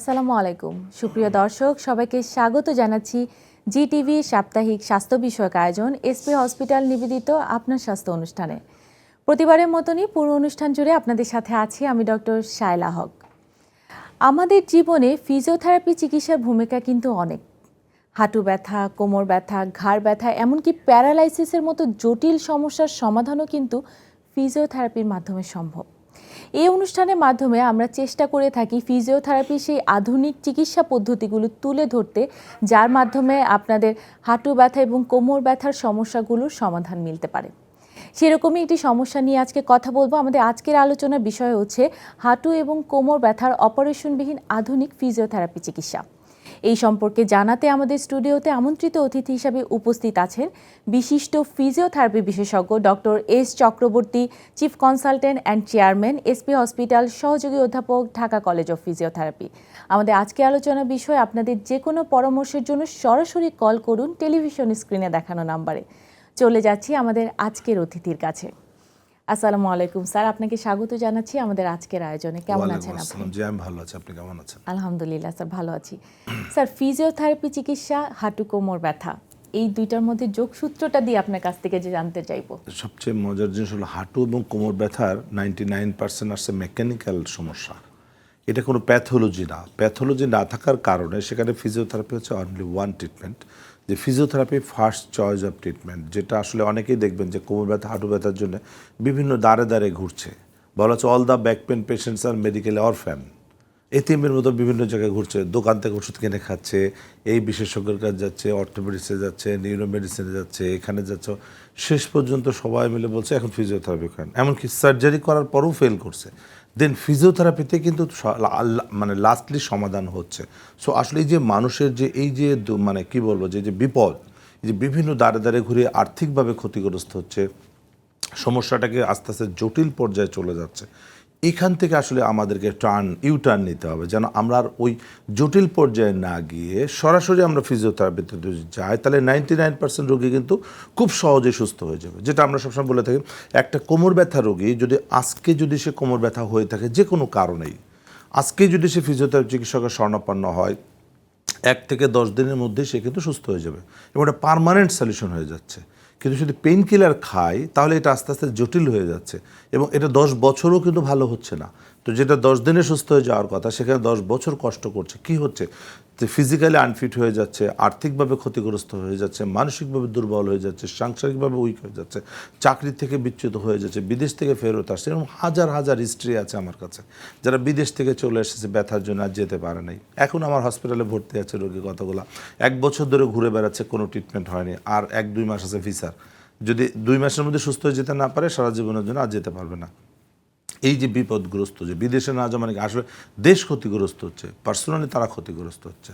আসসালামু আলাইকুম। সুপ্রিয় দর্শক, সবাইকে স্বাগত জানাচ্ছি জি টিভি সাপ্তাহিক স্বাস্থ্য বিষয়ক আয়োজন এসপি হসপিটাল নিবেদিত আপনার স্বাস্থ্য অনুষ্ঠানে। প্রতিবারের মতনই পুরো অনুষ্ঠান জুড়ে আপনাদের সাথে আছি আমি ডক্টর শায়লা হক। আমাদের জীবনে ফিজিওথেরাপি চিকিৎসার ভূমিকা কিন্তু অনেক। হাঁটু ব্যথা, কোমর ব্যথা, ঘাড় ব্যথা, এমনকি প্যারালাইসিসের মতো জটিল সমস্যার সমাধানও কিন্তু ফিজিওথেরাপির মাধ্যমে সম্ভব। এই অনুষ্ঠানের মাধ্যমে আমরা চেষ্টা করে থাকি ফিজিওথেরাপি সেই আধুনিক চিকিৎসা পদ্ধতিগুলো তুলে ধরতে, যার মাধ্যমে আপনাদের হাঁটু ব্যথা এবং কোমর ব্যথার সমস্যাগুলোর সমাধান মিলতে পারে। সেরকমই একটি সমস্যা নিয়ে আজকে কথা বলব। আমাদের আজকের আলোচনার বিষয় হচ্ছে হাঁটু এবং কোমর ব্যথার অপারেশনবিহীন আধুনিক ফিজিওথেরাপি চিকিৎসা। এই সম্পর্কে জানাতে আমাদের স্টুডিওতে আমন্ত্রিত অতিথি হিসাবে উপস্থিত আছেন বিশিষ্ট ফিজিওথেরাপি বিশেষজ্ঞ doctor S Chakraborty chief consultant and chairman SP hospital সহযোগী অধ্যাপক, ঢাকা কলেজ অফ ফিজিওথেরাপি আমাদের আজকে আলোচনার বিষয় আপনাদের যে কোনো পরামর্শের জন্য সরাসরি কল করুন টেলিভিশন স্ক্রিনে দেখানো নাম্বারে চলে যাচ্ছি আমাদের আজকের অতিথির কাছে। আসসালামু আলাইকুম। স্যার আপনাকে স্বাগত জানাচ্ছি আমাদের আজকের আয়োজনে। কেমন আছেন আপনি। জি আমি ভালো আছি। আপনি কেমন আছেন? আলহামদুলিল্লাহ স্যার ভালো আছি। স্যার ফিজিওথেরাপি চিকিৎসা হাঁটু কোমর ব্যথা এই দুইটার মধ্যে যোগসূত্রটা দিয়ে আপনার কাছ থেকে যে জানতে চাইব। সবচেয়ে মজার জিনিস হলো হাঁটু এবং কোমর ব্যথার নাইনটি নাইন পার্সেন্ট আসছে মেকানিক্যাল সমস্যা। এটা কোনো প্যাথোলজি না। প্যাথোলজি না থাকার কারণে সেখানে ফিজিওথেরাপি হচ্ছে অনলি ওয়ান ট্রিটমেন্ট যে physiotherapy first choice of treatment যেটা আসলে অনেকেই দেখবেন যে কোমর ব্যথা, হাঁটু ব্যথার জন্য বিভিন্ন দাঁড়ে দাঁড়ে ঘুরছে। বলা হচ্ছে all the back pain patients R medical orphan এটিএমের মতো বিভিন্ন জায়গায় ঘুরছে, দোকান থেকে ওষুধ কিনে খাচ্ছে, এই বিশেষজ্ঞের কাছে যাচ্ছে অর্থোপেডিক্সে যাচ্ছে নিউরো মেডিসিনে যাচ্ছে, এখানে যাচ্ছে। শেষ পর্যন্ত সবাই মিলে বলছে, এখন ফিজিওথেরাপি করেন। এমনকি সার্জারি করার পরও ফেল করছে। দেন ফিজিওথেরাপিতে কিন্তু মানে লাস্টলি সমাধান হচ্ছে। সো আসলে এই যে মানুষের যে, এই যে মানে কি বলব, যে যে বিপদ যে বিভিন্ন দাঁড়ে দাঁড়ে ঘুরে আর্থিকভাবে ক্ষতিগ্রস্ত হচ্ছে, সমস্যাটাকে আস্তে আস্তে জটিল পর্যায়ে চলে যাচ্ছে। এখান থেকে আসলে আমাদেরকে টার্ন ইউ টার্ন নিতে হবে। যেন আমরা আর ওই জটিল পর্যায়ে না গিয়ে সরাসরি আমরা ফিজিওথেরাপিতে যদি যাই, তাহলে নাইনটি নাইন পার্সেন্ট রোগী কিন্তু খুব সহজেই সুস্থ হয়ে যাবে। যেটা আমরা সবসময় বলে থাকি, একটা কোমর ব্যথা রোগী যদি আজকে যদি সে কোমর ব্যথা হয়ে থাকে যে কোনো কারণেই, আজকে যদি সে ফিজিওথেরাপি চিকিৎসকের স্বর্ণাপন্ন হয়, এক থেকে দশ দিনের মধ্যে সে কিন্তু সুস্থ হয়ে যাবে। এবং এটা পারমানেন্ট সলিউশন হয়ে যাচ্ছে। কিন্তু যদি পেইন কিলার খায় তাহলে এটা আস্তে আস্তে জটিল হয়ে যাচ্ছে এবং এটা দশ বছরও কিন্তু ভালো হচ্ছে না। তো যেটা দশ দিনে সুস্থ হয়ে যাওয়ার কথা, সেখানে দশ বছর কষ্ট করছে। কি হচ্ছে? ফিজিক্যালি আনফিট হয়ে যাচ্ছে, আর্থিকভাবে ক্ষতিগ্রস্ত হয়ে যাচ্ছে, মানসিকভাবে দুর্বল হয়ে যাচ্ছে, সাংসারিকভাবে উইক হয়ে যাচ্ছে, চাকরি থেকে বিচ্যুত হয়ে যাচ্ছে, বিদেশ থেকে ফেরত আসছে, এরকম হাজার হাজার হিস্ট্রি আছে আমার কাছে। যারা বিদেশ থেকে চলে এসেছে, ব্যথার জন্য আর যেতে পারে নাই। এখন আমার হসপিটালে ভর্তি আছে রোগী কতগুলো? এক বছর ধরে ঘুরে বেড়াচ্ছে, কোনো ট্রিটমেন্ট হয়নি। আর এক দুই মাস আছে ভিসার যদি দুই মাসের মধ্যে সুস্থ হয়ে যেতে না পারে, সারা জীবনের জন্য আর যেতে পারবে না। এই যে বিপদগ্রস্ত, যে বিদেশে না যাওয়া মানে আসবে দেশ ক্ষতিগ্রস্ত হচ্ছে পার্সোনালি তারা ক্ষতিগ্রস্ত হচ্ছে।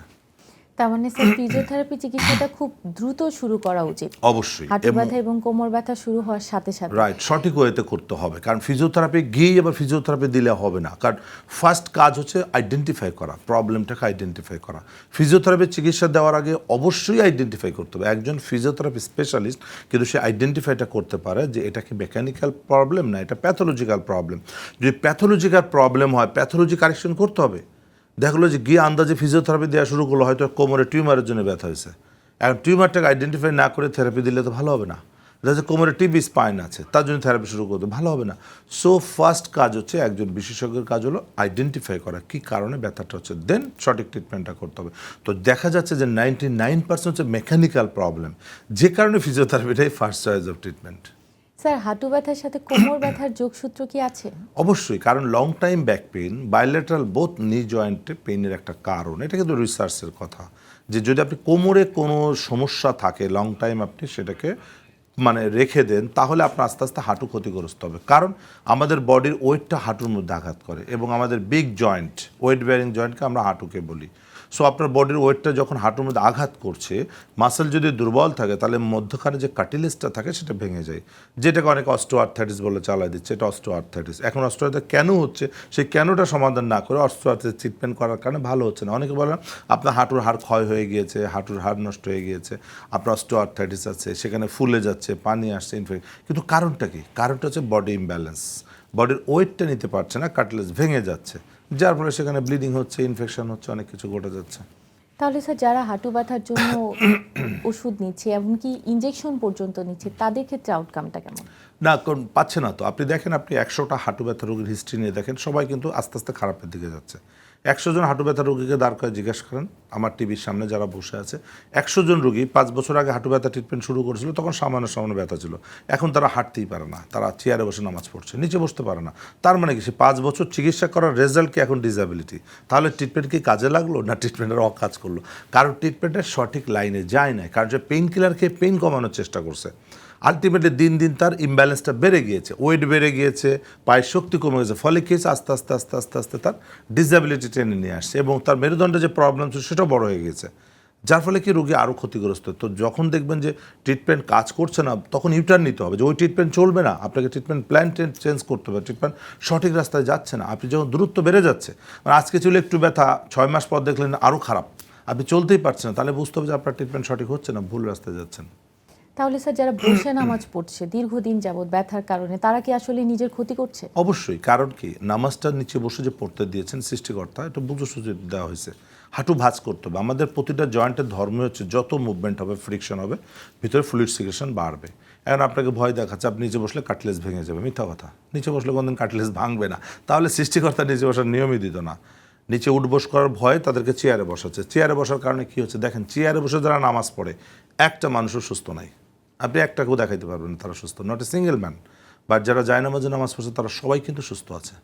তার মানে স্যার ফিজিওথেরাপি চিকিৎসাটা খুব দ্রুত শুরু করা উচিত। অবশ্যই। হাঁটু ব্যথা এবং কোমর ব্যথা শুরু হওয়ার সাথে সাথে। রাইট সঠিক ওয়েতে করতে হবে। কারণ ফিজিওথেরাপি গিয়েই আবার ফিজিওথেরাপি দিলে হবে না। কারণ ফার্স্ট কাজ হচ্ছে আইডেন্টিফাই করা প্রবলেমটাকে আইডেন্টিফাই করা। ফিজিওথেরাপি চিকিৎসা দেওয়ার আগে অবশ্যই আইডেন্টিফাই করতে হবে। একজন ফিজিওথেরাপি স্পেশালিস্ট কিন্তু সে আইডেন্টিফাইটা করতে পারে যে এটা কি মেকানিক্যাল প্রবলেম না এটা প্যাথোলজিক্যাল প্রবলেম যদি প্যাথোলজিক্যাল প্রবলেম হয় প্যাথোলজি কারেকশন করতে হবে। দেখল যে গিয়ে আন্দাজে ফিজিওথেরাপি দেওয়া শুরু করল, হয়তো কোমরে টিউমারের জন্য ব্যথা হয়েছে। এখন টিউমারটাকে আইডেন্টিফাই না করে থেরাপি দিলে তো ভালো হবে না। দেখা কোমরে টিবি স্পাইন আছে, তার জন্য থেরাপি শুরু করতে ভালো হবে না। সো ফার্স্ট কাজ হচ্ছে, একজন বিশেষজ্ঞের কাজ হলো আইডেন্টিফাই করা, কী কারণে ব্যথাটা হচ্ছে দেন সঠিক ট্রিটমেন্টটা করতে হবে। তো দেখা যাচ্ছে যে নাইনটি নাইন পার্সেন্ট হচ্ছে মেকানিক্যাল প্রবলেম যে কারণে ফিজিওথেরাপিটাই first choice of treatment sir হাঁটু ব্যথার সাথে কোমর ব্যথার যোগসূত্র কি আছে? অবশ্যই কারণ long time back pain bilateral both knee জয়েন্টে পেইনের একটা কারণ। এটা কিন্তু রিসার্চের কথা। যে যদি আপনি কোমরে কোনো সমস্যা থাকে লং টাইম আপনি সেটাকে মানে রেখে দেন, তাহলে আপনার আস্তে আস্তে হাঁটু ক্ষতিগ্রস্ত হবে। কারণ আমাদের বডির ওয়েটটা হাঁটুর মধ্যে আঘাত করে এবং আমাদের বিগ জয়েন্ট ওয়েট বেয়ারিং জয়েন্টকে আমরা হাঁটুকে বলি। সো আপনার বডির ওয়েটটা যখন হাঁটুর মধ্যে আঘাত করছে মাসেল যদি দুর্বল থাকে, তাহলে মধ্যখানে যে কাটিলেসটা থাকে, সেটা ভেঙে যায়। যেটাকে অনেক অস্টো আর্থাইটিস বলে চালাই দিচ্ছে, এটা অস্টো আর্থাইটিস এখন অস্টো কেন হচ্ছে? সেই কেনটা সমাধান না করে অস্টো আর্থাইটিস ট্রিটমেন্ট করার কারণে ভালো হচ্ছে না। অনেকে বলে, আপনার হাঁটুর হাড় ক্ষয় হয়ে গিয়েছে, হাঁটুর হাড় নষ্ট হয়ে গিয়েছে, আপনার অস্টো আর্থাইটিস আছে, সেখানে ফুলে যাচ্ছে। পানি আসছে ইনফেক্ট কিন্তু কারণটা কি? কারণটা হচ্ছে বডি ইমব্যালেন্স বডির ওয়েটটা নিতে পারছে না কাটলেস ভেঙে যাচ্ছে। যার ফলে সেখানে ব্লিডিং হচ্ছে ইনফেকশন হচ্ছে অনেক কিছু ঘটে যাচ্ছে। তাহলে স্যার যারা হাঁটু ব্যথার জন্য ওষুধ নিচ্ছে এমনকি ইনজেকশন পর্যন্ত নিচ্ছে তাদের ক্ষেত্রে আউটকামটা কেমন? না কারণ পাচ্ছে না তো। আপনি দেখেন আপনি একশোটা হাঁটু ব্যথা রোগীর হিস্ট্রি নিয়ে দেখেন সবাই কিন্তু আস্তে আস্তে খারাপের দিকে যাচ্ছে। একশো জন হাঁটু ব্যথা রোগীকে দাঁড় করে জিজ্ঞেস করেন, আমার টিভির সামনে যারা বসে আছে। একশো জন রোগী পাঁচ বছর আগে হাঁটু ব্যথা ট্রিটমেন্ট শুরু করেছিল, তখন সামান্য সামান্য ব্যথা ছিল। এখন তারা হাঁটতেই পারে না, তারা চেয়ারে বসে নামাজ পড়ছে, নিচে বসতে পারে না। তার মানে কি, সে পাঁচ বছর চিকিৎসা করার রেজাল্ট কি এখন ডিসএবিলিটি তাহলে ট্রিটমেন্ট কি কাজে লাগল না ট্রিটমেন্টের অকাজ করল? কারণ ট্রিটমেন্টের সঠিক লাইনে যায় না কারণ যে পেইন কিলার খেয়ে পেইন কমানোর চেষ্টা করছে। আলটিমেটলি দিন দিন তার ইমব্যালেন্সটা বেড়ে গিয়েছে ওয়েট বেড়ে গিয়েছে, পায়ের শক্তি কমে গেছে, ফলে কি হয়েছে? আস্তে আস্তে আস্তে আস্তে আস্তে তার ডিসএবিলিটি টেনে নিয়ে আসছে এবং তার মেরুদণ্ডে যে প্রবলেম ছিল সেটাও বড় হয়ে গেছে যার ফলে কি রোগী আরও ক্ষতিগ্রস্ত। তো যখন দেখবেন যে ট্রিটমেন্ট কাজ করছে না, তখন ইউটার্ন নিতে হবে যে ওই ট্রিটমেন্ট চলবে না, আপনাকে ট্রিটমেন্ট প্ল্যান চেঞ্জ করতে হবে ট্রিটমেন্ট সঠিক রাস্তায় যাচ্ছে না। আপনি যখন দূরত্ব বেড়ে যাচ্ছে মানে আজকে ছিল একটু ব্যথা, ছয় মাস পর দেখলেন আরও খারাপ। আপনি চলতেই পারছেন না, তাহলে বুঝতে হবে যে আপনার ট্রিটমেন্ট সঠিক হচ্ছে না, ভুল রাস্তায় যাচ্ছেন। তাহলে স্যার যারা বসে নামাজ পড়ছে, দীর্ঘদিন যাবৎ ব্যথার কারণে, তারা কি আসলে নিজের ক্ষতি করছে? অবশ্যই, কারণ কি? নামাজটার নিচে বসে যে পড়তে দিয়েছেন সৃষ্টিকর্তা, এটা বুঝো সুযোগ দেওয়া হয়েছে। হাঁটু ভাঁজ করতে হবে। আমাদের প্রতিটা জয়েন্টের ধর্ম হচ্ছে, যত মুভমেন্ট হবে ফ্রিকশন হবে, ভিতরে ফ্লুইড সিকুয়েশন বাড়বে। এখন আপনাকে ভয় দেখাচ্ছে, আপনি নিচে বসলে কাটলেস ভেঙে যাবে। মিথ্যা কথা। নিচে বসলে কোনদিন কাটলেস ভাঙবে না। তাহলে সৃষ্টিকর্তা নিচে বসার নিয়মই দিত না। নিচে উঠবোস করার ভয়ে তাদেরকে চেয়ারে বসাচ্ছে। চেয়ারে বসার কারণে কি হচ্ছে? দেখেন চেয়ারে বসে যারা নামাজ পড়ে, একটা মানুষও সুস্থ নাই। আপনি একটাকেও দেখাইতে পারবেন তারা সুস্থ। Not a single man but যারা জায়নামাজে নামাজ পড়ছে, তারা সবাই কিন্তু সুস্থ আছে।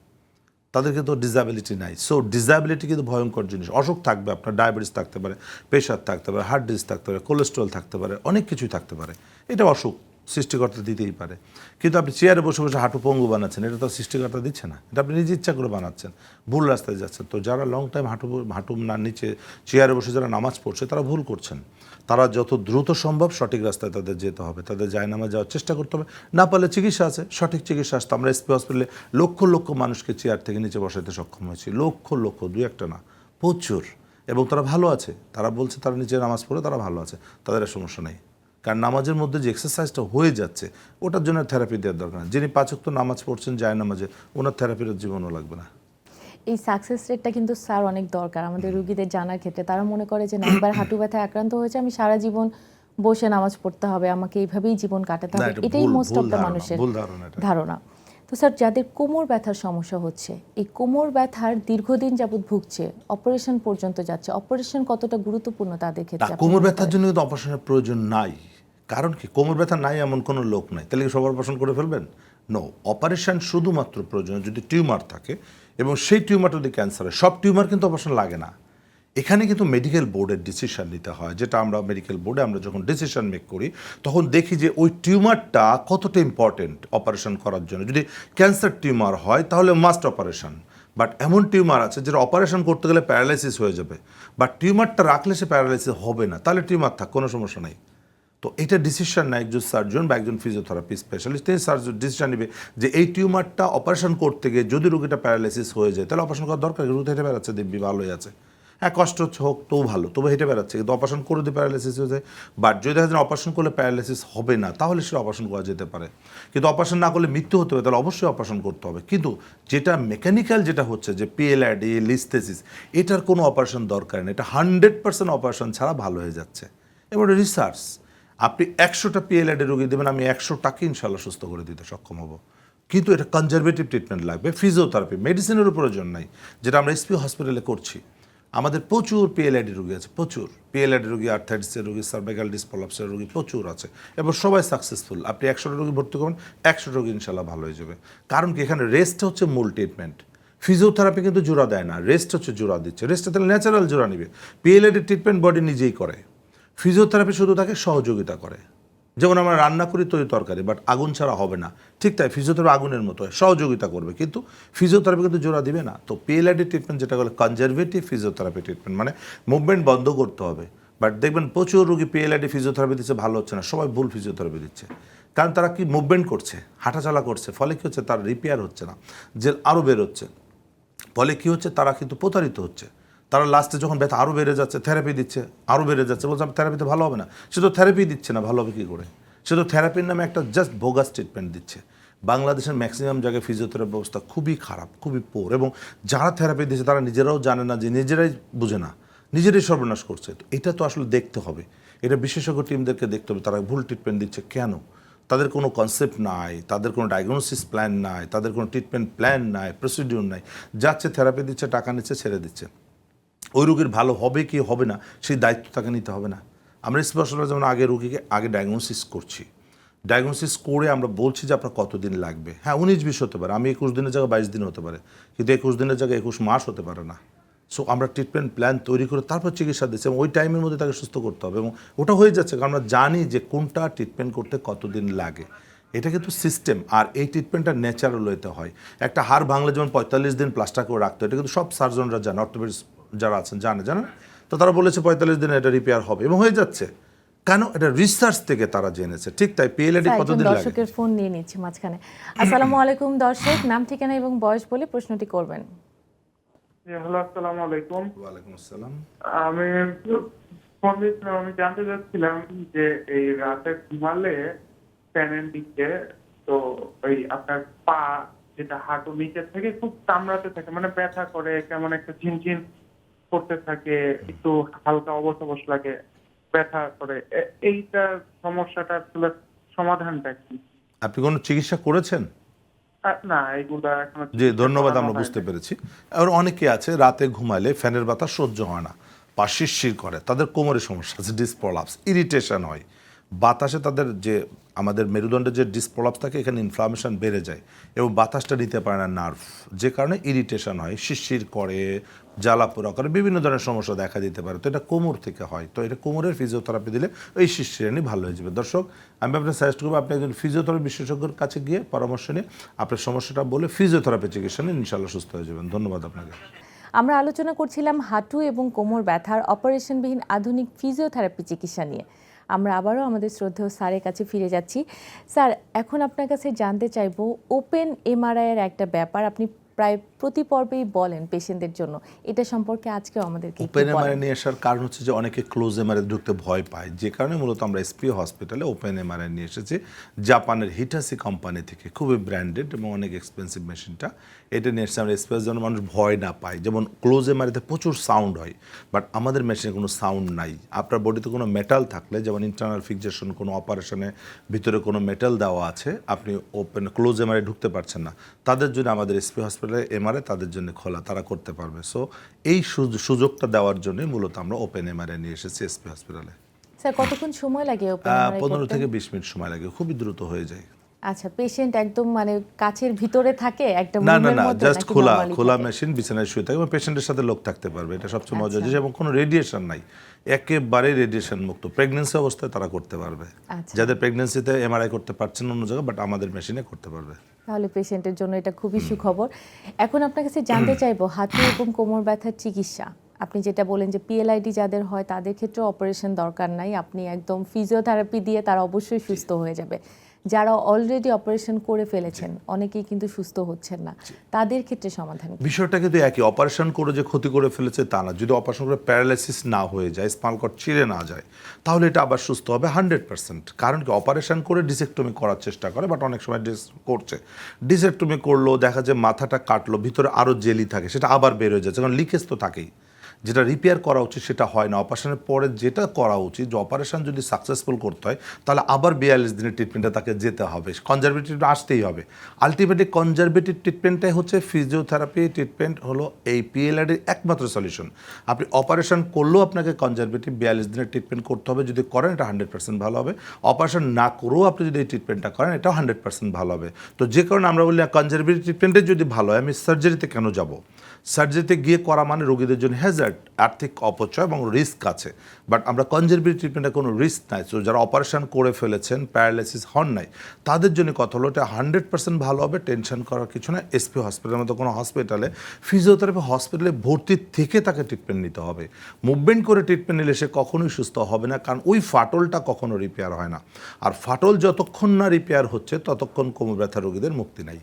তাদের কিন্তু ডিসাবিলিটি নাই। সো ডিসাবিলিটি কিন্তু ভয়ঙ্কর জিনিস। অসুখ থাকবে, আপনার ডায়াবেটিস থাকতে পারে প্রেশার থাকতে পারে হার্ট ডিজিজ থাকতে পারে কোলেস্ট্রল থাকতে পারে, অনেক কিছুই থাকতে পারে। এটা অসুখ, সৃষ্টিকর্তা দিতেই পারে। কিন্তু আপনি চেয়ারে বসে বসে হাঁটু পঙ্গু বানাচ্ছেন, এটা তো সৃষ্টিকর্তা দিচ্ছে না। এটা আপনি নিজে ইচ্ছা করে বানাচ্ছেন। ভুল রাস্তায় যাচ্ছেন। তো যারা লং টাইম হাঁটু হাঁটু না নিচে চেয়ারে বসে যারা নামাজ পড়ছে, তারা ভুল করছেন। তারা যত দ্রুত সম্ভব সঠিক রাস্তায় তাদের যেতে হবে, তাদের জায়নামা যাওয়ার চেষ্টা করতে হবে। না পারলে চিকিৎসা আছে, সঠিক চিকিৎসা আসতো আমরা এসপি হসপিটালে লক্ষ লক্ষ মানুষকে চেয়ার থেকে নিচে বসাতে সক্ষম হয়েছি, লক্ষ লক্ষ, দু একটা না, প্রচুর। এবং তারা ভালো আছে, তারা বলছে তারা নিচে নামাজ পড়ে, তারা ভালো আছে, তাদের সমস্যা নেই। কারণ নামাজের মধ্যে যে এক্সারসাইজটা হয়ে যাচ্ছে, ওটার জন্য থেরাপি দেওয়ার দরকার যিনি পাচক তো নামাজ পড়ছেন যায় নামাজে ওনার থেরাপির জীবনও লাগবে না। এই সাকসেস রেটটা কিন্তু স্যার অনেক দরকার। আমাদের রুগীদের জানার ক্ষেত্রে। তারা মনে করে যে না একবার হাঁটু ব্যথায় আক্রান্ত হয়েছে আমি সারা জীবন বসে নামাজ পড়তে হবে। আমাকে এইভাবেই জীবন কাটাতে হবে। এটাই মোস্ট অফ দ্য মানুষের ধারণা তো স্যার যাদের কোমর ব্যথার সমস্যা হচ্ছে এই কোমর ব্যথার দীর্ঘদিন যাবৎ ভুগছে অপারেশন পর্যন্ত যাচ্ছে অপারেশন কতটা গুরুত্বপূর্ণ তাদের ক্ষেত্রে কোমর ব্যথার জন্য কিন্তু অপারেশনের প্রয়োজন নাই। কারণ কি? কোমর ব্যথা নাই এমন কোনো লোক নাই। তাহলে কি সব অপারেশন করে ফেলবেন? নো অপারেশন শুধুমাত্র প্রয়োজন। যদি টিউমার থাকে এবং সেই টিউমারটা যদি ক্যান্সার হয়। সব টিউমার কিন্তু অপারেশন লাগে না। এখানে কিন্তু মেডিকেল বোর্ডের ডিসিশন নিতে হয়, যেটা আমরা মেডিকেল বোর্ডে আমরা যখন ডিসিশন মেক করি, তখন দেখি যে ওই টিউমারটা কতটা ইম্পর্টেন্ট অপারেশন করার জন্য। যদি ক্যান্সার টিউমার হয়, তাহলে মাস্ট অপারেশন বাট এমন টিউমার আছে, যেটা অপারেশন করতে গেলে প্যারালাইসিস হয়ে যাবে। বাট টিউমারটা রাখলে সে প্যারালাইসিস হবে না। তাহলে টিউমার থাক, কোনো সমস্যা নেই। তো এটা ডিসিশন নেয় একজন সার্জন বা একজন ফিজিওথেরাপি স্পেশালিস্ট তিনি সার্জন ডিসিশন নেবে যে এই টিউমারটা অপারেশন করতে গিয়ে যদি রোগীটা প্যারালাইসিস হয়ে যায়, তাহলে অপারেশন করার দরকার রোগ হেঁটে বেড়াচ্ছে, দিব্যি ভালোই আছে। হ্যাঁ কষ্ট হচ্ছে, হোক তবু ভালো তবু হেঁটে বেড়াচ্ছে। কিন্তু অপারেশন করে দিয়ে প্যারালাইসিস হয়ে যায় বাট যদি দেখা যায় অপারেশন করলে প্যারালাইসিস হবে না, তাহলে সেটা অপারেশন করা যেতে পারে। কিন্তু অপারেশন না করলে মৃত্যু হতে হবে তাহলে অবশ্যই অপারেশন করতে হবে। কিন্তু যেটা মেকানিক্যাল যেটা হচ্ছে, যে পিএলআইডি লিস্থেসিস এটার কোনো অপারেশন দরকার নেই। এটা হান্ড্রেড পার্সেন্ট অপারেশন ছাড়া ভালো হয়ে যাচ্ছে। এবার রিসার্চ আপনি একশোটা পিএলআইডি রোগী দেবেন, আমি একশো একশোটাকে ইনশাল্লাহ সুস্থ করে দিতে সক্ষম হব। কিন্তু এটা কনজারভেটিভ ট্রিটমেন্ট লাগবে ফিজিওথেরাপি মেডিসিনেরও প্রয়োজন নাই, যেটা আমরা এসপি হসপিটালে করছি। আমাদের প্রচুর পিএলআইডি রোগী আছে, প্রচুর। পিএলআইডি রোগী আর্থাইটিসের রোগী সার্ভাইকাল ডিসপলাপসের রোগী প্রচুর আছে। এবং সবাই সাকসেসফুল আপনি একশোটা রোগী ভর্তি করবেন একশো রোগী ইনশাল্লাহ ভালো হয়ে যাবে। কারণ কি, এখানে রেস্ট হচ্ছে মূল ট্রিটমেন্ট ফিজিওথেরাপি কিন্তু জোড়া দেয় না রেস্ট হচ্ছে জোড়া দিচ্ছে। রেস্টটা তাহলে ন্যাচারাল জোড়া নিবে। পিএলআইডি ট্রিটমেন্ট বডি নিজেই করে। ফিজিওথেরাপি শুধু তাকে সহযোগিতা করে। যেমন আমরা রান্না করি তৈরি তরকারি বাট আগুন ছাড়া হবে না। ঠিক তাই ফিজিওথেরাপি আগুনের মতো হয়, সহযোগিতা করবে। কিন্তু ফিজিওথেরাপি কিন্তু জোড়া দিবে না। তো পিএলআইডি ট্রিটমেন্ট যেটা বলে কনজারভেটিভ ফিজিওথেরাপি ট্রিটমেন্ট মানে মুভমেন্ট বন্ধ করতে হবে। বাট দেখবেন প্রচুর রোগী পিএলআইডি ফিজিওথেরাপি দিচ্ছে ভালো হচ্ছে না। সবাই ভুল ফিজিওথেরাপি দিচ্ছে। কারণ তারা কি মুভমেন্ট করছে হাঁটাচলা করছে ফলে কী হচ্ছে তার রিপেয়ার হচ্ছে না যে আরও বেরোচ্ছে। ফলে কী হচ্ছে তারা কিন্তু প্রতারিত হচ্ছে। তারা লাস্টে যখন ব্যথা আরও বেড়ে যাচ্ছে থেরাপি দিচ্ছে আরও বেড়ে যাচ্ছে, বলছে, আমার থেরাপিতে ভালো হবে না। সে তো থেরাপি দিচ্ছে না, ভালো হবে কী করে? সে তো থেরাপির নামে একটা জাস্ট বোগাস ট্রিটমেন্ট দিচ্ছে। বাংলাদেশের ম্যাক্সিমাম জায়গায় ফিজিওথেরাপি ব্যবস্থা খুবই খারাপ, খুবই পোর এবং যারা থেরাপি দিচ্ছে, তারা নিজেরাও জানে না যে নিজেরাই বুঝে না, নিজেরাই সর্বনাশ করছে। তো এটা তো আসলে দেখতে হবে। এটা বিশেষজ্ঞ টিমদেরকে দেখতে হবে, তারা ভুল ট্রিটমেন্ট দিচ্ছে কেন? তাদের কোনো কনসেপ্ট নাই, তাদের কোনো ডায়াগনোসিস প্ল্যান নাই, তাদের কোনো ট্রিটমেন্ট প্ল্যান নাই প্রসিডিউর নাই। যাচ্ছে থেরাপি দিচ্ছে, টাকা নিচ্ছে, ছেড়ে দিচ্ছে। ওই রোগীর ভালো হবে কি হবে না, সেই দায়িত্ব তাকে নিতে হবে না। আমরা স্পেশাল যেমন আগে রোগীকে আগে ডায়াগনোসিস করছি। ডায়াগনোসিস করে আমরা বলছি যে আপনার কতদিন লাগবে। হ্যাঁ উনিশ বিশ হতে পারে, আমি একুশ দিনের জায়গায় বাইশ দিন হতে পারে, কিন্তু একুশ দিনের জায়গায় একুশ মাস হতে পারে না। সো আমরা ট্রিটমেন্ট প্ল্যান তৈরি করে তারপর চিকিৎসা দিচ্ছি এবং ওই টাইমের মধ্যে তাকে সুস্থ করতে হবে এবং ওটা হয়ে যাচ্ছে কারণ আমরা জানি যে কোনটা ট্রিটমেন্ট করতে কতদিন লাগে। এটা কিন্তু সিস্টেম আর এই ট্রিটমেন্টটা ন্যাচারাল ওয়েতে হয়। একটা হাড় ভাঙলে যেমন পঁয়তাল্লিশ দিন প্লাস্টার করে রাখতে হয়, এটা কিন্তু সব সার্জনরা জানে অর্থোপেডিক্স যারা আছেন জানে জানেন? তো তারা বলেছে পঁয়তাল্লিশ দিনে এটা রিপেয়ার হবে। এবং হয়ে যাচ্ছে। কেন? এটা রিসার্চ থেকে তারা জেনেছে। ঠিক তাই পিএলএডি একজন কতদিন লাগে? দর্শকের ফোন নিয়ে নিচ্ছি মাঝখানে। আসসালামু আলাইকুম দর্শক নাম ঠিকানা এবং বয়স বলে প্রশ্নটি করবেন। হ্যালো আসসালামু আলাইকুম। ওয়ালাইকুম আসসালাম। আমি ফোন দিয়েছিলাম আমি জানতে চাচ্ছিলাম যে এই রাতে ঘুমালে ফ্যানের দিকে তো ওই আপনার পা যেটা হাঁটু নিচে থেকে খুব কামড়াতে থাকে মানে ব্যথা করে কেমন একটা ঝিনঝিন করতে থাকে একটু হালকা অবশ অবশ লাগে ব্যথা করে। এইটা সমস্যাটা আসলে সমাধানটা কি? আপনি কোনো চিকিৎসা করেছেন? না এগুলা জি ধন্যবাদ আমরা বুঝতে পেরেছি। আর অনেকে আছে রাতে ঘুমালে ফ্যানের বাতাস সহ্য হয় না পা শিরশির করে তাদের কোমরে সমস্যা আছে ডিসপ্রলাপস ইরিটেশন হয়। বাতাসে তাদের যে আমাদের মেরুদণ্ডের যে ডিসপ্রলাপস থাকে, এখানে ইনফ্লামেশন বেড়ে যায় এবং বাতাসটা নিতে পারে না নার্ভ যে কারণে ইরিটেশন হয় শিশির করে, জ্বালা পোড়া করে, বিভিন্ন ধরনের সমস্যা দেখা দিতে পারে। তো এটা কোমর থেকে হয়। তো এটা কোমরের ফিজিওথেরাপি দিলে ওই শিশিরানি ভালো হয়ে যাবে। দর্শক, আমি আপনার সাজেস্ট করব, আপনি একজন ফিজিওথেরাপি বিশেষজ্ঞের কাছে গিয়ে পরামর্শ নিয়ে আপনার সমস্যাটা বলে ফিজিওথেরাপি চিকিৎসা নিয়ে ইনশাল্লাহ সুস্থ হয়ে যাবেন। ধন্যবাদ আপনাকে। আমরা আলোচনা করছিলাম হাঁটু এবং কোমর ব্যথার অপারেশনবিহীন আধুনিক ফিজিওথেরাপি চিকিৎসা নিয়ে। আমরা আবারও আমাদের শ্রদ্ধেয় স্যারের কাছে ফিরে যাচ্ছি। স্যার, এখন আপনার কাছে জানতে চাইব, ওপেন এমআরআই এর একটা ব্যাপার, আপনি প্রায় প্রতি পর্বেই বলেন পেশেন্টদের জন্য। এটা সম্পর্কে আজকে আমাদেরকে একটু ওপেন। এমআরআই নিয়ে আসার কারণ হচ্ছে যে অনেকে ক্লোজ এমআরআই ঢুকতে ভয় পায়। যে কারণে মূলত আমরা এসপি হসপিটালে ওপেন এমআরআই নিয়ে এসেছি। জাপানের হিটাসি কোম্পানি থেকে খুবই ব্র্যান্ডেড এবং অনেক এক্সপেন্সিভ মেশিনটা। এটা নিয়ে এসেছি আমরা এসপি যেন মানুষ ভয় না পায়। যেমন ক্লোজ এমআরআইতে প্রচুর সাউন্ড হয় বাট আমাদের মেশিনে কোনো সাউন্ড নাই। আপনার বডিতে কোনো মেটাল থাকলে যেমন ইন্টারনাল ফিক্সেশন কোনো অপারেশনে ভিতরে কোনো মেটাল দেওয়া আছে আপনি ওপেন ক্লোজ এমআরআই ঢুকতে পারছেন না। তাদের জন্য আমাদের এসপি হসপিটালে এমআরআই তাদের জন্য খোলা তারা করতে পারবে। সো এই সুয- সুযোগটা দেওয়ার জন্যই মূলত আমরা ওপেন এমআরএ নিয়ে এসেছি এসপি হসপিটালে। স্যার কতক্ষণ সময় লাগে ওপেন পনেরো থেকে বিশ মিনিট সময় লাগে খুবই দ্রুত হয়ে যায়। আচ্ছা পেশেন্ট একদম মানে কাছের ভিতরে থাকে একটা না না না জাস্ট খোলা খোলা মেশিন বিছানায় শুয়ে থাকে এবং পেশেন্টের সাথে লোক থাকতে পারবে। এটা সবচেয়ে আচ্ছা। জিনিস এবং কোনো রেডিয়েশন নাই। একেবারে রেডিয়েশন মুক্ত। প্রেগনেন্সি অবস্থায় তারা করতে পারবে। আচ্ছা। যাদের প্রেগনেন্সিতে এমআরআই করতে পারছেন অন্য জায়গায় বাট আমাদের মেশিনে করতে পারবে। তাহলে পেশেন্টের জন্য এটা খুবই সুখবর। এখন আপনার কাছে জানতে চাইব হাঁটু এবং কোমর ব্যথার চিকিৎসা। আপনি যেটা বলেন যে পিএলআইডি যাদের হয় তাদের ক্ষেত্রে অপারেশন দরকার নাই। আপনি একদম ফিজিওথেরাপি দিয়ে তারা অবশ্যই সুস্থ হয়ে যাবে। যারা অলরেডি অপারেশন করে ফেলেছেন অনেকেই কিন্তু সুস্থ হচ্ছেন না। তাদের ক্ষেত্রে সমাধান? বিষয়টা কিন্তু একই অপারেশন করে যে ক্ষতি করে ফেলেছে তা না। যদি অপারেশন করে প্যারালাইসিস না হয়ে যায় স্পাইনাল কর্ড ছিঁড়ে না যায় তাহলে এটা আবার সুস্থ হবে হান্ড্রেড পার্সেন্ট কারণ কি অপারেশন করে ডিসেক্টমি করার চেষ্টা করে বাট অনেক সময় ডিস করছে। ডিসেক্টমি করল দেখা যায় মাথাটা কাটলো ভিতরে আরও জেলি থাকে সেটা আবার বের হয়ে যাচ্ছে কারণ লিকেজ তো থাকেই। যেটা রিপেয়ার করা উচিত সেটা হয় না। অপারেশনের পরে যেটা করা উচিত, যে অপারেশন যদি সাকসেসফুল করতে হয়, তাহলে আবার বিয়াল্লিশ দিনের ট্রিটমেন্টে তাকে যেতে হবে। কনজারভেটিভ আসতেই হবে। আলটিমেটলি কনজারভেটিভ ট্রিটমেন্টটাই হচ্ছে ফিজিওথেরাপি ট্রিটমেন্ট হলো এই পিএলআইডির একমাত্র সলিউশন আপনি অপারেশন করলেও আপনাকে কনজারভেটিভ বিয়াল্লিশ দিনের ট্রিটমেন্ট করতে হবে, যদি করেন এটা হান্ড্রেড পার্সেন্ট ভালো হবে। অপারেশন না করেও আপনি যদি এই ট্রিটমেন্টটা করেন, এটাও হান্ড্রেড পার্সেন্ট ভালো হবে। তো যে কারণে আমরা বলি কনজারভেটিভ ট্রিটমেন্টে যদি ভালো হয়, আমি সার্জারিতে কেন যাব? সার্জারিতে গিয়ে করা মানে রোগীদের জন্য হ্যাজার্ড আর্থিক অপচয় এবং রিস্ক আছে। বাট আমরা কনজারভেটিভ ট্রিটমেন্টে কোনো রিস্ক নাই। সো যারা অপারেশন করে ফেলেছেন প্যারালাইসিস হন নাই, তাদের জন্য কথা হলো এটা হান্ড্রেড পার্সেন্ট ভালো হবে টেনশন করার কিছু না এসপি হসপিটালের মতো কোনো হসপিটালে ফিজিওথেরাপি হসপিটালে ভর্তি থেকে তাকে ট্রিটমেন্ট নিতে হবে। মুভমেন্ট করে ট্রিটমেন্ট নিলে সে কখনোই সুস্থ হবে না, কারণ ওই ফাটলটা কখনো রিপেয়ার হয় না। আর ফাটল যতক্ষণ না রিপেয়ার হচ্ছে, ততক্ষণ কোমর ব্যথা রোগীদের মুক্তি নাই।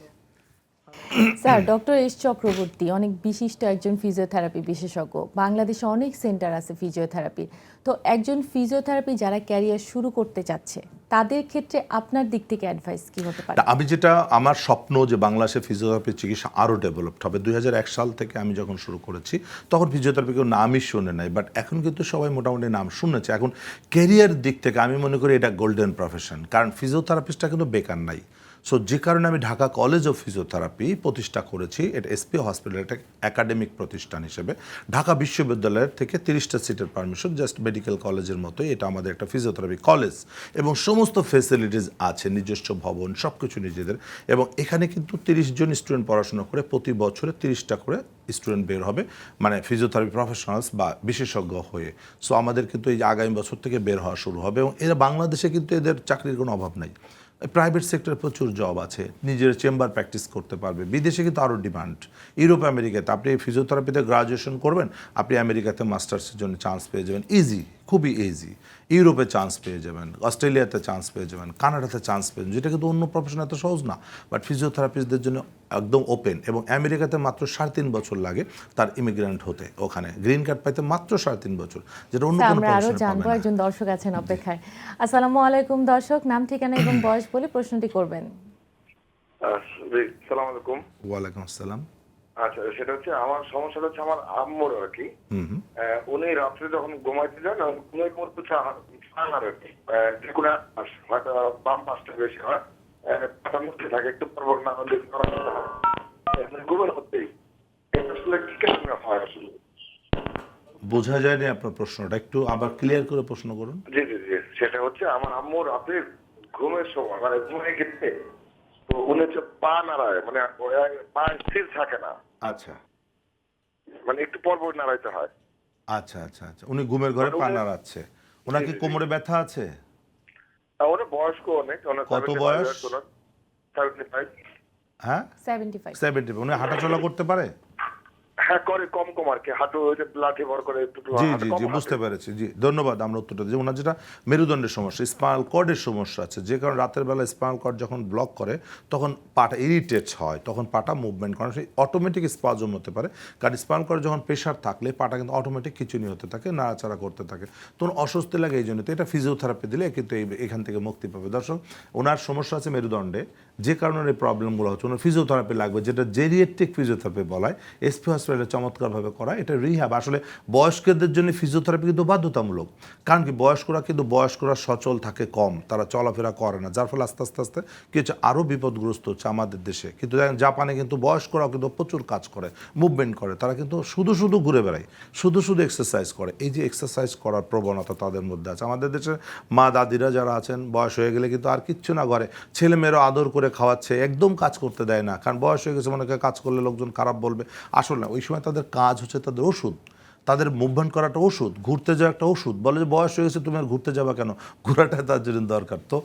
স্যার, ডক্টর এস চক্রবর্তী অনেক বিশিষ্ট একজন ফিজিওথেরাপি বিশেষজ্ঞ। বাংলাদেশে অনেক সেন্টার আছে ফিজিওথেরাপি তো একজন ফিজিওথেরাপি যারা ক্যারিয়ার শুরু করতে চাচ্ছে, তাদের ক্ষেত্রে আপনার দিক থেকে অ্যাডভাইস কি হতে পারে? আমি যেটা, আমার স্বপ্ন যে বাংলাদেশে ফিজিওথেরাপি চিকিৎসা আরও ডেভেলপড হবে। দুই হাজার এক সাল থেকে আমি যখন শুরু করেছি, তখন ফিজিওথেরাপি কেউ নামই শুনে নাই। বাট এখন কিন্তু সবাই মোটামুটি নাম শুনেছে। এখন ক্যারিয়ার দিক থেকে আমি মনে করি এটা গোল্ডেন প্রফেশন কারণ ফিজিওথেরাপিস্টটা কিন্তু বেকার নাই। সো যে কারণে আমি ঢাকা কলেজ অফ ফিজিওথেরাপি প্রতিষ্ঠা করেছি, এটা এসপি হসপিটাল একটা একাডেমিক প্রতিষ্ঠান হিসেবে। ঢাকা বিশ্ববিদ্যালয়ের থেকে তিরিশটা সিটের পারমিশন জাস্ট মেডিকেল কলেজের মতোই এটা আমাদের একটা ফিজিওথেরাপি কলেজ এবং সমস্ত ফেসিলিটিস আছে, নিজস্ব ভবন সব কিছু নিজেদের। এবং এখানে কিন্তু তিরিশ জন স্টুডেন্ট পড়াশোনা করে প্রতি বছরে তিরিশটা করে স্টুডেন্ট বের হবে মানে ফিজিওথেরাপি প্রফেশনালস বা বিশেষজ্ঞ হয়ে। সো আমাদের কিন্তু এই আগামী বছর থেকে বের হওয়া শুরু হবে। এবং এরা বাংলাদেশে কিন্তু এদের চাকরির কোনো অভাব নাই। প্রাইভেট সেক্টরে প্রচুর জব আছে। নিজের চেম্বার প্র্যাকটিস করতে পারবে। বিদেশে কিন্তু আরও ডিমান্ড ইউরোপ আমেরিকাতে আপনি ফিজিওথেরাপিতে গ্রাজুয়েশন করবেন, আপনি আমেরিকাতে মাস্টার্সের জন্য চান্স পেয়ে যাবেন। ইজি খুবই ইজি ইউরোপে চান্স পেয়ে যাবেন অস্ট্রেলিয়াতে চান্স পেয়ে যাবেন কানাডাতে চান্স পেয়ে যাবেন। যেটা কিন্তু অন্য প্রফেশন এত সহজ না বাট ফিজিওথেরাপিস্টদের জন্য একদম ওপেন এবং আমেরিকাতে মাত্র সাড়ে তিন বছর লাগে তার ইমিগ্রেন্ট হতে ওখানে। গ্রিন কার্ড পাইতে মাত্র সাড়ে তিন বছর যেটা অন্য কোনো আমরা আরও জানব একজন দর্শক আছেন অপেক্ষায়। আসসালামু আলাইকুম দর্শক নাম ঠিকানা এবং বয়স বলে প্রশ্নটি করবেন। আহ, জি সালাম আলাইকুম। ওয়ালাইকুম আসসালাম। আচ্ছা সেটা হচ্ছে আমার সমস্যাটা হচ্ছে আমার আম্মুর আর কি। উনি রাত্রে যখন ঘুমাইতে যান উনি করতে চান আর কি যে কোনো হয়তো বাম বেশি হয়। আহ, পাটা মুখে থাকে একটু পরপর না হতেই এটা আসলে কি কারণে হয় আসলে? বোঝা যায়নি আপনার প্রশ্নটা। একটু আবার ক্লিয়ার করে প্রশ্ন করুন। জি জি জি। সেটা হচ্ছে আমার আম্মুর রাতে ঘুমের সময় মানে ঘুমিয়ে গেছে তো উনি হচ্ছে পা নাড়ায় মানে পা স্থির থাকে না। আচ্ছা। মানে একটু পর পর নাড়াইতে হয়। আচ্ছা আচ্ছা আচ্ছা। উনি ঘুমের ঘরে পা নাড়াচ্ছে। ওনার কি কোমরে ব্যথা আছে? তা ওরা বয়স্ক অনেক কত বয়স? years ওনার। 75 হ্যাঁ? সেভেন্টি ফাইভ সেভেন্টি উনি হাঁটাচলা করতে পারে? হ্যাঁ করে কম কম আর কি। হাঁটু লাঠি ভর করে একটু জি জি জি বুঝতে পেরেছি। জি ধন্যবাদ আমরা উত্তরটা ওনার যেটা মেরুদণ্ডের সমস্যা স্পাইনাল কর্ডের সমস্যা আছে যে কারণে রাতের বেলা স্পাইনাল কর্ড যখন ব্লক করে তখন পাটা ইরিটেট হয় তখন পাটা মুভমেন্ট করে সেই অটোমেটিক স্পাজম হতে পারে। কারণ স্পাইনাল কর্ডে যখন প্রেশার থাকলে পাটা কিন্তু অটোমেটিক খিচুনি হতে থাকে নাড়াচাড়া করতে থাকে। তখন অস্বস্তি লাগে এই জন্য তো এটা ফিজিওথেরাপি দিলে কিন্তু এখান থেকে মুক্তি পাবে। দর্শক ওনার সমস্যা আছে মেরুদণ্ডে। যে কারণে এই প্রবলেমগুলো হচ্ছে ওনার ফিজিওথেরাপি লাগবে যেটা জেরিয়েট্রিক ফিজিওথেরাপি বলা হয় এসপি হসপিটালে চমৎকারভাবে করা, এটা রিহ্যাব আসলে বয়স্কদের জন্য ফিজিওথেরাপি কিন্তু বাধ্যতামূলক। কারণ কি, বয়স্করা কিন্তু বয়স্করা সচল থাকে কম, তারা চলাফেরা করে না, যার ফলে আস্তে আস্তে আস্তে কি হচ্ছে আরও বিপদগ্রস্ত হচ্ছে আমাদের দেশে। কিন্তু জাপানে কিন্তু বয়স্করাও কিন্তু প্রচুর কাজ করে মুভমেন্ট করে, তারা কিন্তু শুধু শুধু ঘুরে বেড়ায়, শুধু শুধু এক্সারসাইজ করে। এই যে এক্সারসাইজ করার প্রবণতা তাদের মধ্যে আছে। আমাদের দেশে মা দাদিরা যারা আছেন, বয়স হয়ে গেলে কিন্তু আর কিচ্ছু না করে ছেলে মেয়েরা আদর করে খাওয়াচ্ছে, একদম কাজ করতে দেয় না। কারণ বয়স হয়ে গেছে, মনে কাজ করলে লোকজন খারাপ বলবে, আসলে ওই সময় তাদের কাজ হচ্ছে তাদের ওষুধ। তাদের মুভমেন্ট করাটা ওষুধ, ঘুরতে যাওয়া একটা ওষুধ। বলে যে বয়স হয়ে গেছে, তুমি আর ঘুরতে যাবা কেন? ঘোরাটা তার জন্য দরকার। তো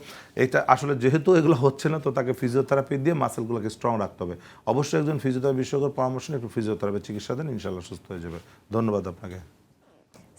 এটা আসলে যেহেতু এগুলো হচ্ছে না, তো তাকে ফিজিওথেরাপি দিয়ে মাসেলগুলোকে স্ট্রং রাখতে হবে। অবশ্যই একজন ফিজিওথেরাপি বিশেষজ্ঞের পরামর্শ নিয়ে একটু ফিজিওথেরাপি চিকিৎসা দেন ইনশাল্লাহ সুস্থ হয়ে যাবে। ধন্যবাদ আপনাকে।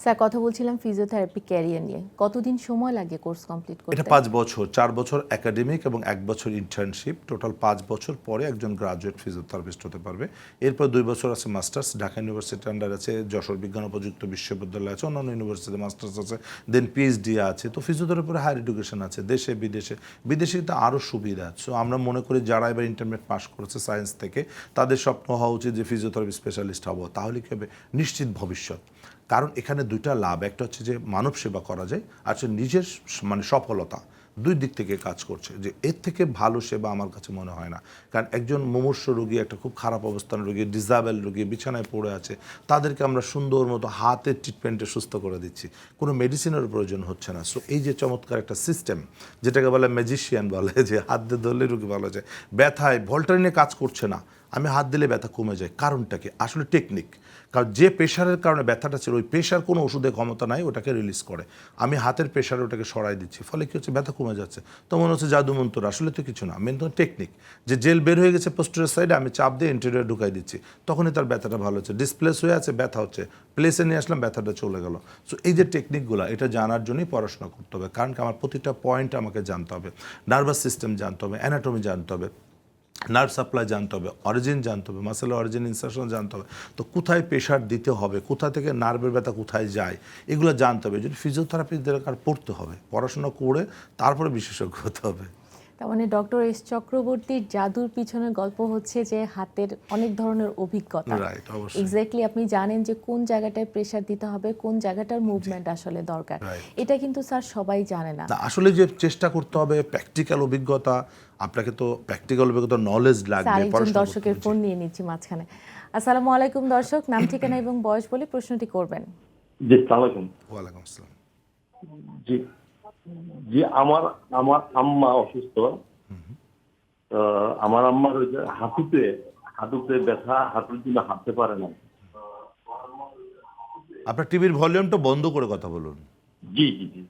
স্যার, কথা বলছিলাম ফিজিওথেরাপি ক্যারিয়ার নিয়ে। কতদিন সময় লাগে কোর্স কমপ্লিট করতে? এটা পাঁচ বছর, চার বছর একাডেমিক এবং এক বছর ইন্টার্নশিপ টোটাল পাঁচ বছর পরে একজন গ্রাজুয়েট ফিজিওথেরাপিস্ট হতে পারবে। এরপর দুই বছর আছে মাস্টার্স ঢাকা ইউনিভার্সিটি আন্ডার আছে, যশোর বিজ্ঞান ও প্রযুক্ত বিশ্ববিদ্যালয় আছে, অন্যান্য ইউনিভার্সিটিতে মাস্টার্স আছে দেন পিএইচডি আছে। তো ফিজিওথেরাপির হায়ার এডুকেশন আছে, দেশে, বিদেশে। বিদেশে তো আরও সুবিধা। সো আমরা মনে করি যারা এবার ইন্টারমিডিয়েট পাস করেছে সায়েন্স থেকে, তাদের স্বপ্ন হওয়া উচিত যে ফিজিওথেরাপি স্পেশালিস্ট হব। তাহলে কি হবে? নিশ্চিত ভবিষ্যৎ। কারণ এখানে দুইটা লাভ, একটা হচ্ছে যে মানব সেবা করা যায় আর হচ্ছে নিজের মানে সফলতা। দুই দিক থেকে কাজ করছে যে এর থেকে ভালো সেবা আমার কাছে মনে হয় না। কারণ একজন মুমূর্ষ রোগী, একটা খুব খারাপ অবস্থান রোগী ডিজাবেল রোগী বিছানায় পড়ে আছে, তাদেরকে আমরা সুন্দর মতো হাতের ট্রিটমেন্টে সুস্থ করে দিচ্ছি। কোনো মেডিসিনের প্রয়োজন হচ্ছে না। সো এই যে চমৎকার একটা সিস্টেম যেটাকে বলে ম্যাজিশিয়ান বলে, যে হাত দিয়ে ধরলে রোগী ভালো যায়। ব্যথায়, ভল্টারিনে কাজ করছে না। আমি হাত দিলে ব্যথা কমে যায়। কারণটা কি? আসলে টেকনিক কারণ যে প্রেশারের কারণে ব্যথাটা ছিল, ওই প্রেশার কোনো ওষুধে ক্ষমতা নাই, ওটাকে রিলিজ করে। আমি হাতের প্রেশারে ওটাকে সরাই দিচ্ছি, ফলে কী হচ্ছে? ব্যথা কমে যাচ্ছে। তো মনে হচ্ছে জাদু মন্তর আসলে তো কিছু না। মেন তো টেকনিক যে জেল বের হয়ে গেছে পোস্টারের সাইডে আমি চাপ দিয়ে ইন্টেরিয়র ঢুকাই দিচ্ছি। তখনই তার ব্যথাটা ভালো হচ্ছে। ডিসপ্লেস হয়ে আছে, ব্যথা হচ্ছে। প্লেসে নিয়ে আসলাম, ব্যথাটা চলে গেল। সো এই যে টেকনিকগুলো এটা জানার জন্যই পড়াশোনা করতে হবে। কারণ আমার প্রতিটা পয়েন্ট আমাকে জানতে হবে। নার্ভাস সিস্টেম জানতে হবে অ্যানাটমি জানতে হবে। নার্ভ সাপ্লাই জানতে হবে অরিজিন জানতে হবে মাসেল অরিজিন ইনসার্শন জানতে হবে। তো কোথায় প্রেশার দিতে হবে, কোথা থেকে নার্ভের ব্যথা কোথায় যায়, এগুলো জানতে হবে। যদি ফিজিওথেরাপি দরকার পড়তে হবে, পড়াশোনা করে তারপরে বিশেষজ্ঞ হতে হবে। তার মানে ডক্টর এস চক্রবর্তীর জাদুর পিছনের গল্প হচ্ছে যে হাতের অনেক ধরনের অভিজ্ঞতা। এক্স্যাক্টলি আপনি জানেন যে কোন জায়গাটায় প্রেশার দিতে হবে কোন জায়গাটার মুভমেন্ট আসলে দরকার। এটা কিন্তু স্যার সবাই জানে না। আসলে যে চেষ্টা করতে হবে প্র্যাকটিক্যাল অভিজ্ঞতা আপনাকে তো প্র্যাকটিক্যাল অভিজ্ঞতা নলেজ লাগবে দর্শকের ফোন নিয়ে নিচ্ছি মাঝখানে। আসসালামু আলাইকুম দর্শক নাম ঠিকানা এবং বয়স বলে প্রশ্নটি করবেন। জি সালামালাইকুম ওয়ালাইকুম আসসালাম। জি। জি আমার আমার আম্মা অসুস্থ আমার আম্মার ওই যে হাঁটুতে হাঁটুতে ব্যথা হাঁটুর জন্য হাঁটতে পারে না। আপনার টিভির ভলিউমটা বন্ধ করে কথা বলুন। জি জি জি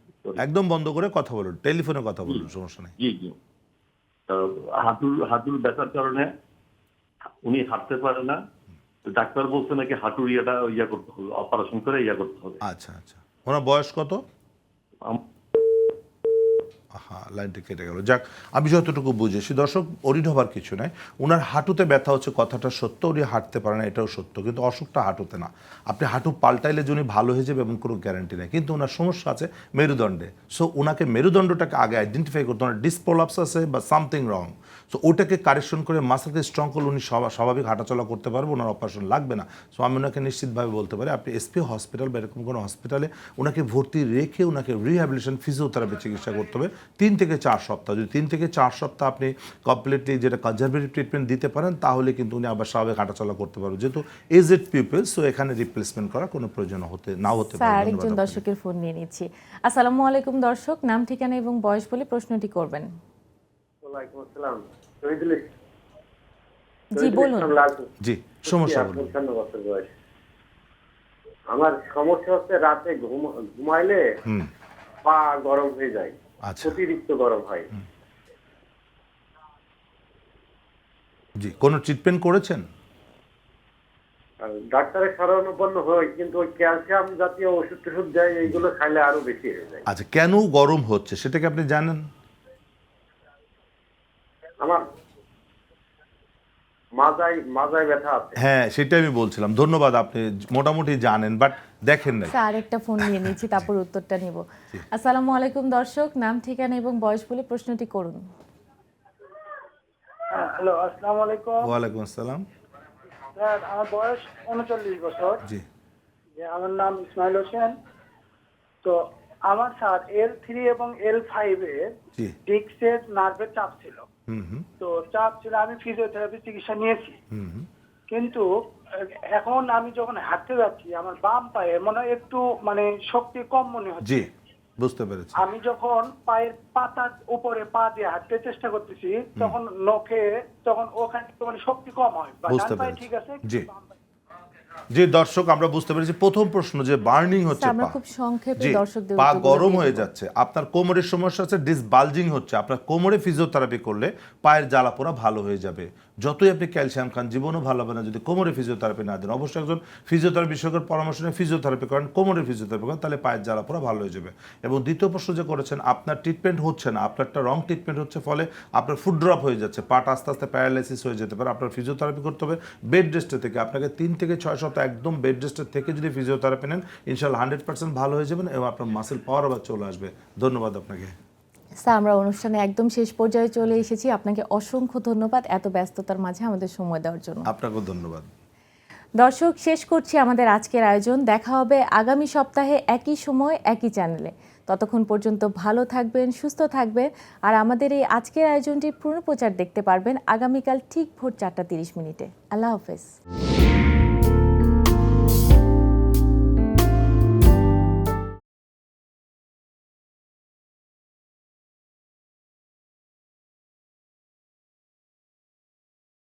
একদম বন্ধ করে কথা বলুন টেলিফোনে কথা বলুন সমস্যা নেই। জি জি। হাঁটুর হাঁটুর ব্যথার কারণে উনি হাঁটতে পারে না। ডাক্তার বলছে নাকি হাঁটুর ইয়েটা ইয়া করতে হবে অপারেশন করে ইয়া করতে হবে। আচ্ছা আচ্ছা। ওনার বয়স কত? হ্যাঁ লাইনটা কেটে গেল। যাক, আমি যতটুকু বুঝেছি, দর্শক অরিড হবার কিছু নাই। ওনার হাঁটুতে ব্যথা হচ্ছে, কথাটা সত্য, উনি হাঁটতে পারে না, এটাও সত্য, কিন্তু অসুখটা হাঁটুতে না। আপনি হাঁটু পাল্টাইলে যে উনি ভালো হয়ে যাবে এবং কোনো গ্যারান্টি নেই। কিন্তু ওনার সমস্যা আছে মেরুদণ্ডে। সো ওনাকে মেরুদণ্ডটাকে আগে আইডেন্টিফাই করতে ওনার ডিসপোলাপস আছে বা সামথিং রং সো ওটাকে কারেকশন করে মাসাতে স্ট্রং করলে উনি স্বাভা- স্বাভাবিক হাঁটাচলা করতে পারবে ওনার অপারেশন লাগবে না। সো আমি ওনাকে নিশ্চিতভাবে বলতে পারি আপনি এসপি হসপিটাল বা এরকম কোনো হসপিটালে ওনাকে ভর্তি রেখে ওনাকে রিহ্যাবিলিটেশন ফিজিওথেরাপি চিকিৎসা করতে হবে। তিন থেকে চার সপ্তাহ যদি তিন থেকে চার সপ্তাহ আপনি কমপ্লিটলি যেটা কনজারভেটিভ ট্রিটমেন্ট দিতে পারেন তাহলে কিন্তু উনি আবার স্বাভাবিক হাঁটাচলা করতে পারবে। যেহেতু এজেড পিপল সো এখানে রিপ্লেসমেন্ট করার কোনো প্রয়োজন হতে নাও হতে পারে। আরেকজন আপনাকে। দর্শকের ফোন নিয়ে নিচ্ছি। আসসালামু আলাইকুম দর্শক নাম ঠিকানা এবং বয়স বলে প্রশ্নটি করবেন। ওয়ালাইকুম আসসালাম। শহীদুল জি বলুন। জি সমস্যা বলুন। বছর বয়স আমার সমস্যা হচ্ছে রাতে ঘুমাইলে পা গরম হয়ে যায় আচ্ছা। অতিরিক্ত গরম হয়। জি কোনো ট্রিটমেন্ট করেছেন? আর ডাক্তারের শরণাপন্ন হয় কিন্তু ওই ক্যালসিয়াম জাতীয় ওষুধ টষুধ দেয় এইগুলো খাইলে আরও বেশি হয়ে যায়। আচ্ছা কেন গরম হচ্ছে সেটা কি আপনি জানেন আমার মাজায় মাজায় ব্যথা আছে। হ্যাঁ সেটাই আমি বলছিলাম। ধন্যবাদ আপনি মোটামুটি জানেন বাট দেখেন নাই। স্যার একটা ফোন নিয়ে নিচ্ছি তারপর উত্তরটা নিব। আসসালামু আলাইকুম দর্শক নাম ঠিকানা এবং বয়স বলে প্রশ্নটি করুন। হ্যালো আসসালামু আলাইকুম। ওয়ালাইকুম আসসালাম। স্যার আমার বয়স উনচল্লিশ বছর। জি। যে আমার নাম ইসমাইল হোসেন। তো আমার স্যার এল থ্রি এবং এল ফাইভ এর জি। ডিক্সের নার্ভের চাপ ছিল। তো চাপ ছিল আমি ফিজিওথেরাপি চিকিৎসা নিয়েছি। কিন্তু এখন আমি যখন হাঁটতে যাচ্ছি আমার বাম পায়ে মনে হয় একটু মানে শক্তি কম মনে হচ্ছে। জি বুঝতে পেরেছি। আমি যখন পায়ের পাতার উপরে পা দিয়ে হাঁটতে চেষ্টা করতেছি তখন নখে তখন ওখানে মানে শক্তি কম হয়। বা ডান পায়ে ঠিক আছে জি। যে দর্শক আমরা বুঝতে পেরেছি প্রথম প্রশ্ন যে বার্নিং হচ্ছে আমরা খুব সংক্ষেপে দর্শকদের পা গরম হয়ে যাচ্ছে। আপনার কোমরের সমস্যা আছে ডিসবালজিং হচ্ছে। আপনার কোমরে ফিজিওথেরাপি করলে পায়ের জ্বালা পোড়া ভালো হয়ে যাবে। যতই আপনি ক্যালসিয়াম খান, জীবনও ভালো হবে না যদি কোমরে ফিজিওথেরাপি না দেন। অবশ্যই একজন ফিজিওথেরাপি বিশেষজ্ঞের পরামর্শ নিয়ে ফিজিওথেরাপি করেন কোমরের ফিজিওথেরাপি করেন, তাহলে পায়ের জ্বালা পোড়া ভালো হয়ে যাবে। এবং দ্বিতীয় প্রশ্ন যে করেছেন, আপনার ট্রিটমেন্ট হচ্ছে না, আপনারটা রং ট্রিটমেন্ট হচ্ছে, ফলে আপনার ফুড ড্রপ হয়ে যাচ্ছে, পাট আস্তে আস্তে প্যারালাইসিস হয়ে যেতে পারে, আপনার ফিজিওথেরাপি করতে হবে বেড রেস্টে থেকে। আপনাকে তিন থেকে ছয় সপ্তাহ একদম বেড রেস্টের থেকে যদি ফিজিওথেরাপি নেন, ইনশাল্লাহ হান্ড্রেড পার্সেন্ট ভালো হয়ে যাবেন এবং আপনার মাসেল পাওয়ার আবার চলে আসবে। ধন্যবাদ আপনাকে। স্যার আমরা অনুষ্ঠানে একদম শেষ পর্যায়ে চলে এসেছি। আপনাকে অসংখ্য ধন্যবাদ এত ব্যস্ততার মাঝে আমাদের সময় দেওয়ার জন্য। আপনাকেও ধন্যবাদ। দর্শক শেষ করছি আমাদের আজকের আয়োজন। দেখা হবে আগামী সপ্তাহে একই সময় একই চ্যানেলে। ততক্ষণ পর্যন্ত ভালো থাকবেন সুস্থ থাকবেন। আর আমাদের এই আজকের আয়োজনটির পুনঃপ্রচার দেখতে পারবেন আগামীকাল ঠিক ভোর চারটা তিরিশ মিনিটে। আল্লাহ হাফেজ।